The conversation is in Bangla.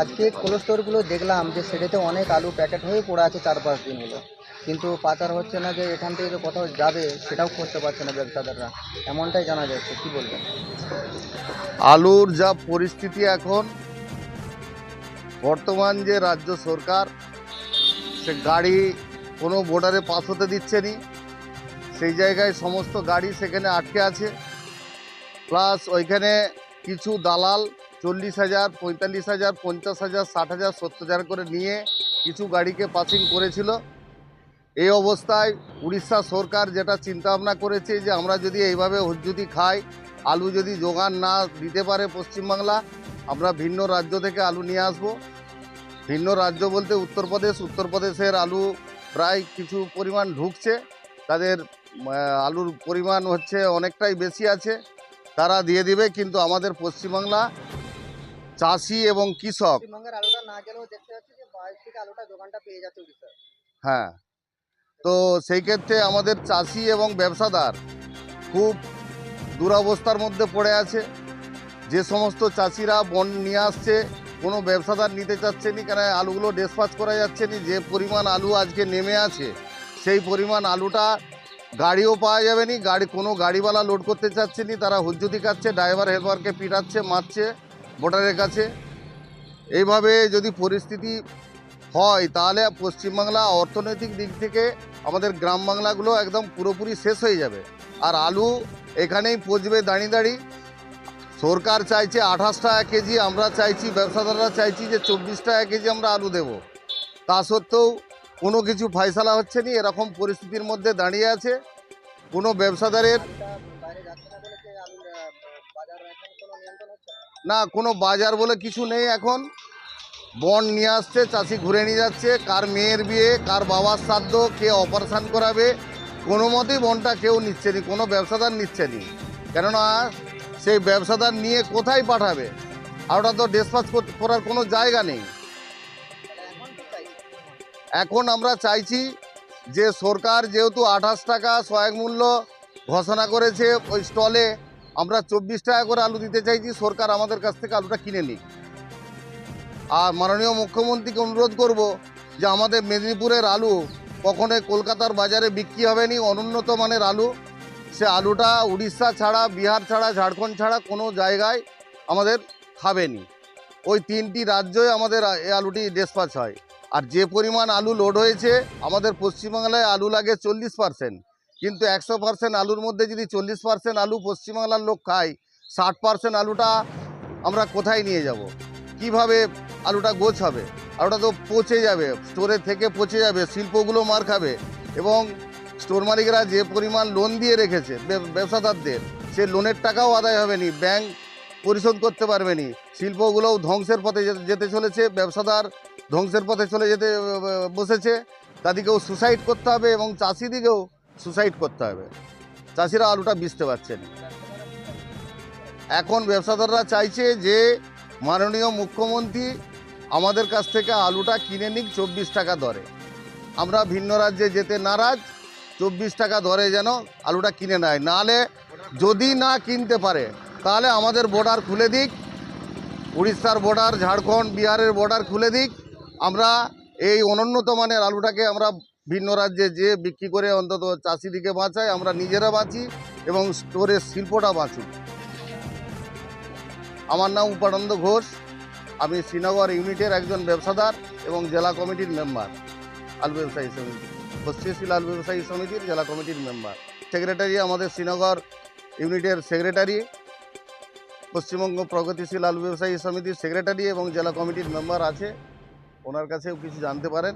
আজকে কোল্ড স্টোরগুলো দেখলাম যে সেটাতে অনেক আলু প্যাকেট হয়ে পড়ে আছে চার পাঁচ দিন হলো। কিন্তু পাচার হচ্ছে না যে এখান থেকে যে কোথাও যাবে সেটাও করতে পারছে না ব্যবসাদাররা। এমনটাই জানা যাচ্ছে কি বলবেন? আলুর যা পরিস্থিতি এখন বর্তমান যে রাজ্য সরকার সে গাড়ি কোনো বর্ডারে পাস হতে দিচ্ছে নি। সেই জায়গায় সমস্ত গাড়ি সেখানে আটকে আছে। প্লাস ওইখানে কিছু দালাল চল্লিশ হাজার, পঁয়তাল্লিশ হাজার, পঞ্চাশ হাজার, ষাট হাজার, সত্তর হাজার করে নিয়ে কিছু গাড়িকে পাসিং করেছিল। এই অবস্থায় উড়িষ্যা সরকার যেটা চিন্তা ভাবনা করেছে যে আমরা যদি এইভাবে হুজ্জুতি খাই, আলু যদি যোগান না দিতে পারে পশ্চিমবাংলা, আমরা ভিন্ন রাজ্য থেকে আলু নিয়ে আসব। ভিন্ন রাজ্য বলতে উত্তরপ্রদেশ, উত্তরপ্রদেশের আলু প্রায় কিছু পরিমাণ ঢুকছে। তাদের আলুর পরিমাণ হচ্ছে অনেকটাই বেশি আছে। তারা দিয়ে দিবে, কিন্তু আমাদের পশ্চিমবাংলা চাষি এবং কৃষক। পশ্চিমবঙ্গের আলুটা না গেলেও দেখতে পাচ্ছি যে বাইরে থেকে আলুটা যোগানটা পেয়ে যাচ্ছে উড়িষ্যায় হ্যাঁ। তো সেই ক্ষেত্রে আমাদের চাষি এবং ব্যবসাদার খুব দুরবস্থার মধ্যে পড়ে আছে। যে সমস্ত চাষিরা বন নিয়ে আসছে কোনো ব্যবসাদার নিতে চাচ্ছে নি কেন আলুগুলো ডিসপাচ করা যাচ্ছে না যে পরিমাণ আলু আজকে নেমে আছে সেই পরিমাণ আলুটা গাড়িও পাওয়া যাবে নি গাড়ি কোনো গাড়িওয়ালা লোড করতে চাচ্ছে নি তারা হুজ্জুতি খাচ্ছে ড্রাইভার হেল্পারকে পিটাচ্ছে মারছে। ভোটারের কাছে। এইভাবে যদি পরিস্থিতি হয়, তাহলে পশ্চিমবাংলা অর্থনৈতিক দিক থেকে আমাদের গ্রাম বাংলাগুলো একদম পুরোপুরি শেষ হয়ে যাবে। আর আলু এখানেই পচবে দাঁড়িয়ে দাঁড়িয়ে সরকার চাইছে আঠাশ টাকা কেজি, আমরা চাইছি, ব্যবসাদাররা চাইছি যে চব্বিশ টাকা কেজি আমরা আলু দেব। তা সত্ত্বেও কোনো কিছু ফায়সালা হচ্ছে না, এরকম পরিস্থিতির মধ্যে দাঁড়িয়ে আছে। কোনো ব্যবসাদারের না? কোনো বাজার বলে কিছু নেই এখন। বন নিয়ে আসছে চাষি ঘুরে নিয়ে যাচ্ছে। কার মেয়ের বিয়ে কার বাবার শ্রাদ্ধ কে অপারেশান করাবে কোনো মতেই বনটা কেউ নিচ্ছে নি কোনো ব্যবসাদার নিচ্ছে নি। কেননা সেই ব্যবসাদার নিয়ে কোথায় পাঠাবে? আর ওটা তো ডিসপাস করার কোনো জায়গা নেই। এখন আমরা চাইছি যে সরকার যেহেতু আঠাশ টাকা সহায়ক মূল্য ঘোষণা করেছে ওই স্টলে আমরা চব্বিশ টাকা করে আলু দিতে চাইছি, সরকার আমাদের কাছ থেকে আলুটা কিনে নিক। আর মাননীয় মুখ্যমন্ত্রীকে অনুরোধ করব যে আমাদের মেদিনীপুরের আলু কখনোই কলকাতার বাজারে বিক্রি হবে নি, অনুন্নত মানের আলু। সে আলুটা উড়িষ্যা ছাড়া, বিহার ছাড়া, ঝাড়খণ্ড ছাড়া কোনো জায়গায় আমাদের খাবেনি ওই তিনটি রাজ্যই আমাদের এই আলুটি ডিসপাচ হয়। আর যে পরিমাণ আলু লোড হয়েছে, আমাদের পশ্চিমবাংলায় আলু লাগে চল্লিশ পার্সেন্ট কিন্তু একশো পার্সেন্ট আলুর মধ্যে যদি চল্লিশ পার্সেন্ট আলু পশ্চিমবাংলার লোক খায়, ষাট পার্সেন্ট আলুটা আমরা কোথায় নিয়ে যাব? কীভাবে আলুটা গোছ হবে? আলুটা তো পচে যাবে, স্টোরে থেকে পচে যাবে, শিল্পগুলো মার খাবে এবং স্টোর মালিকরা যে পরিমাণ লোন দিয়ে রেখেছে ব্যবসাদারদের, সে লোনের টাকাও আদায় হবে নি ব্যাংক পরিশোধ করতে পারবে নি, শিল্পগুলোও ধ্বংসের পথে যেতে- যেতে চলেছে, ব্যবসাদার ধ্বংসের পথে চলে যেতে বসেছে, তাদেরকেও সুসাইড করতে হবে এবং চাষিদিকেও সুসাইড করতে হবে। চাষিরা আলুটা বিচতে পারছে না। এখন ব্যবসাদাররা চাইছে যে, মাননীয় মুখ্যমন্ত্রী আমাদের কাছ থেকে আলুটা কিনে নিক চব্বিশ টাকা দরে। আমরা ভিন্ন রাজ্যে যেতে নারাজ, চব্বিশ টাকা দরে যেন আলুটা কিনে নেয়। নাহলে যদি না কিনতে পারে, তাহলে আমাদের বর্ডার খুলে দিক। উড়িষ্যার বর্ডার ঝাড়খণ্ড, বিহারের বর্ডার খুলে দিক। আমরা এই অনুন্নত মানের আলুটাকে আমরা ভিন্ন রাজ্যে যে বিক্রি করে অন্তত চাষিদিকে বাঁচাই আমরা নিজেরা বাঁচি এবং স্টোরের শিল্পটা বাঁচুক। আমার নাম উপানন্দ ঘোষ। আমি শ্রীনগর ইউনিটের একজন ব্যবসাদার এবং জেলা কমিটির মেম্বার। আলু ব্যবসায়ী সমিতি। পশ্চিমশীল আলু ব্যবসায়ী সমিতির জেলা কমিটির মেম্বার। সেক্রেটারি আমাদের শ্রীনগর ইউনিটের সেক্রেটারি। পশ্চিমবঙ্গ প্রগতিশীল আলু ব্যবসায়ী সমিতির সেক্রেটারি এবং জেলা কমিটির মেম্বার আছে। ওনার কাছেও কিছু জানতে পারেন।